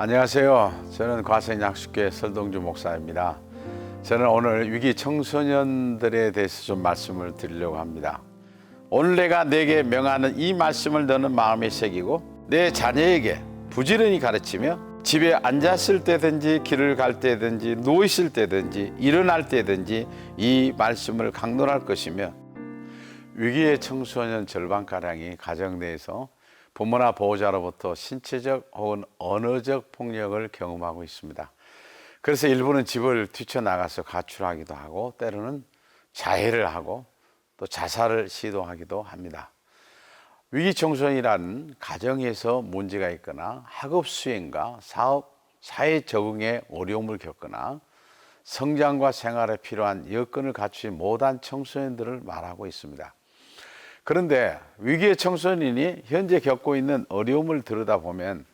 안녕하세요. 저는 과천 약숙교회 설동주 목사입니다. 저는 오늘 위기 청소년들에 대해서 좀 말씀을 드리려고 합니다. 오늘 내가 내게 명하는 이 말씀을 너는 마음에 새기고 내 자녀에게 부지런히 가르치며 집에 앉았을 때든지 길을 갈 때든지 누워 있을 때든지 일어날 때든지 이 말씀을 강론할 것이며 위기의 청소년 절반 가량이 가정 내에서 부모나 보호자로부터 신체적 혹은 언어적 폭력을 경험하고 있습니다. 그래서 일부는 집을 뛰쳐나가서 가출하기도 하고 때로는 자해를 하고 또 자살을 시도하기도 합니다. 위기 청소년이란 가정에서 문제가 있거나 학업 수행과 사업, 사회 적응에 어려움을 겪거나 성장과 생활에 필요한 여건을 갖추지 못한 청소년들을 말하고 있습니다. 그런데 위기의 청소년이 현재 겪고 있는 어려움을 들여다보면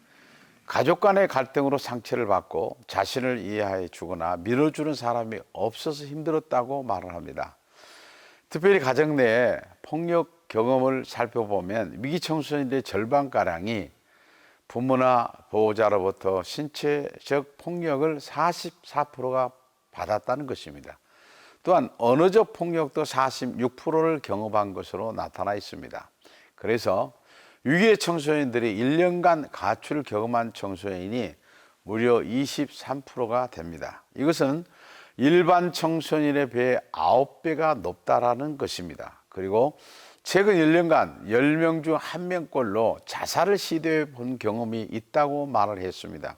가족 간의 갈등으로 상처를 받고 자신을 이해해 주거나 밀어주는 사람이 없어서 힘들었다고 말을 합니다. 특별히 가정 내에 폭력 경험을 살펴보면 위기 청소년들의 절반가량이 부모나 보호자로부터 신체적 폭력을 44%가 받았다는 것입니다. 또한 언어적 폭력도 46%를 경험한 것으로 나타나 있습니다. 그래서 위기의 청소년들이 1년간 가출을 경험한 청소년이 무려 23%가 됩니다. 이것은 일반 청소년에 비해 9배가 높다라는 것입니다. 그리고 최근 1년간 10명 중 1명꼴로 자살을 시도해 본 경험이 있다고 말을 했습니다.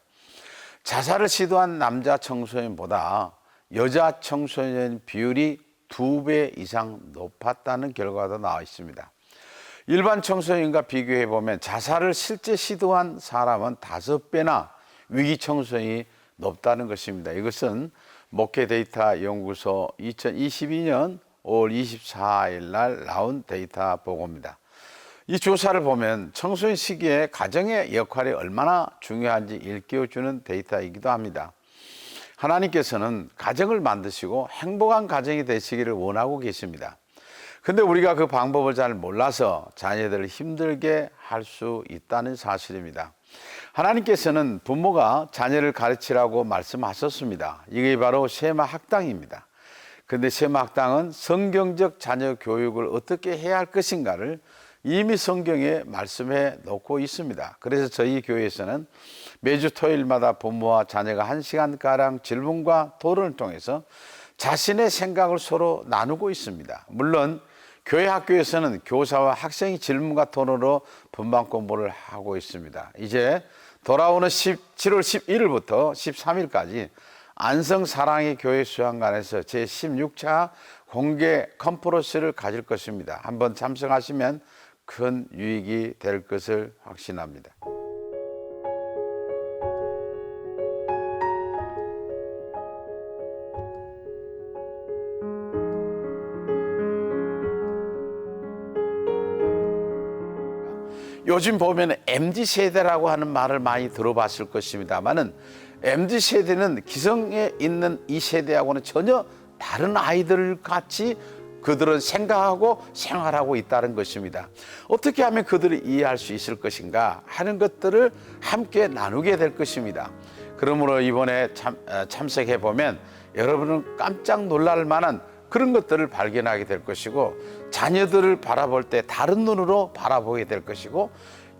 자살을 시도한 남자 청소년보다 여자 청소년 비율이 두 배 이상 높았다는 결과도 나와 있습니다. 일반 청소년과 비교해 보면 자살을 실제 시도한 사람은 다섯 배나 위기 청소년이 높다는 것입니다. 이것은 목회 데이터 연구소 2022년 5월 24일 날 나온 데이터 보고입니다. 이 조사를 보면 청소년 시기에 가정의 역할이 얼마나 중요한지 일깨워주는 데이터이기도 합니다. 하나님께서는 가정을 만드시고 행복한 가정이 되시기를 원하고 계십니다. 근데 우리가 그 방법을 잘 몰라서 자녀들을 힘들게 할 수 있다는 사실입니다. 하나님께서는 부모가 자녀를 가르치라고 말씀하셨습니다. 이게 바로 세마 학당입니다. 근데 세마 학당은 성경적 자녀 교육을 어떻게 해야 할 것인가를 이미 성경에 말씀해 놓고 있습니다. 그래서 저희 교회에서는 매주 토요일마다 부모와 자녀가 한 시간가량 질문과 토론을 통해서 자신의 생각을 서로 나누고 있습니다. 물론 교회 학교에서는 교사와 학생이 질문과 토론으로 분반 공부를 하고 있습니다. 이제 돌아오는 7월 11일부터 13일까지 안성 사랑의 교회 수양관에서 제16차 공개 컨퍼런스를 가질 것입니다. 한번 참석하시면 큰 유익이 될 것을 확신합니다. 요즘 보면 MZ 세대라고 하는 말을 많이 들어봤을 것입니다만은 MZ 세대는 기성에 있는 이 세대하고는 전혀 다른 아이들 같이 그들은 생각하고 생활하고 있다는 것입니다. 어떻게 하면 그들을 이해할 수 있을 것인가 하는 것들을 함께 나누게 될 것입니다. 그러므로 이번에 참, 어, 참석해 보면 여러분은 깜짝 놀랄 만한 그런 것들을 발견하게 될 것이고 자녀들을 바라볼 때 다른 눈으로 바라보게 될 것이고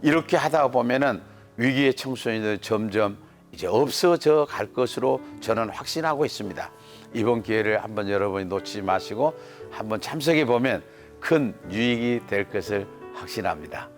이렇게 하다 보면은 위기의 청소년들 점점 이제 없어져 갈 것으로 저는 확신하고 있습니다. 이번 기회를 한번 여러분이 놓치지 마시고 한번 참석해 보면 큰 유익이 될 것을 확신합니다.